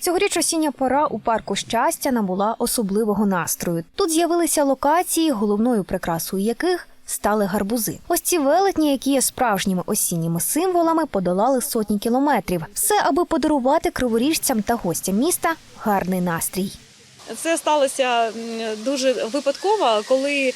Цьогоріч осіння пора у парку щастя набула особливого настрою. Тут з'явилися локації, головною прикрасою яких стали гарбузи. Ось ці велетні, які є справжніми осінніми символами, подолали сотні кілометрів. Все, аби подарувати криворіжцям та гостям міста гарний настрій. Це сталося дуже випадково, коли е,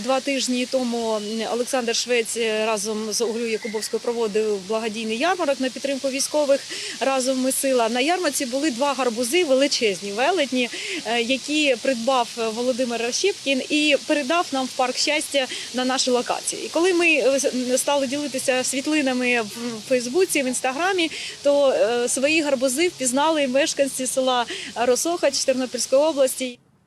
два тижні тому Олександр Швець разом з Оглю Якубовською проводив благодійний ярмарок на підтримку військових. Разом ми сила на ярмарці були два гарбузи величезні велетні, е, які придбав Володимир Рощепкін і передав нам в парк щастя на наші локації. І коли ми е, стали ділитися світлинами в Фейсбуці, в інстаграмі, то свої гарбузи впізнали мешканці села Росохач Тернопільської області.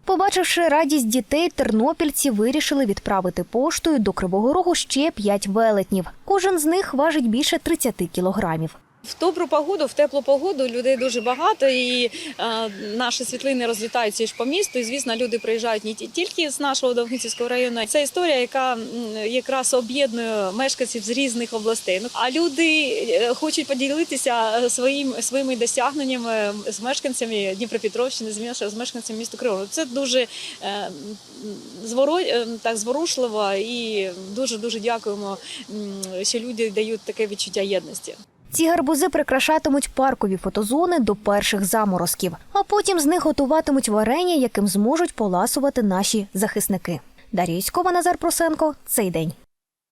Побачивши радість дітей, тернопільці вирішили відправити поштою до Кривого Рогу ще п'ять велетнів. Кожен з них важить більше 30 кілограмів. В добру погоду, в теплу погоду людей дуже багато, і е, наші світлини розлітаються ж по місту. І звісно, люди приїжджають не тільки з нашого Довгинцівського району. Це історія, яка якраз об'єднує мешканців з різних областей. Ну, А люди е, хочуть поділитися своїм своїми досягненнями з мешканцями Дніпропетровщини, з мешканцями міста Кривого. Це дуже е, зворо, е, так зворушливо і дуже дуже дякуємо, що люди дають таке відчуття єдності. Ці гарбузи прикрашатимуть паркові фотозони до перших заморозків, а потім з них готуватимуть варення, яким зможуть поласувати наші захисники. Дар'я Юськова, Назар Просенко. Цей день.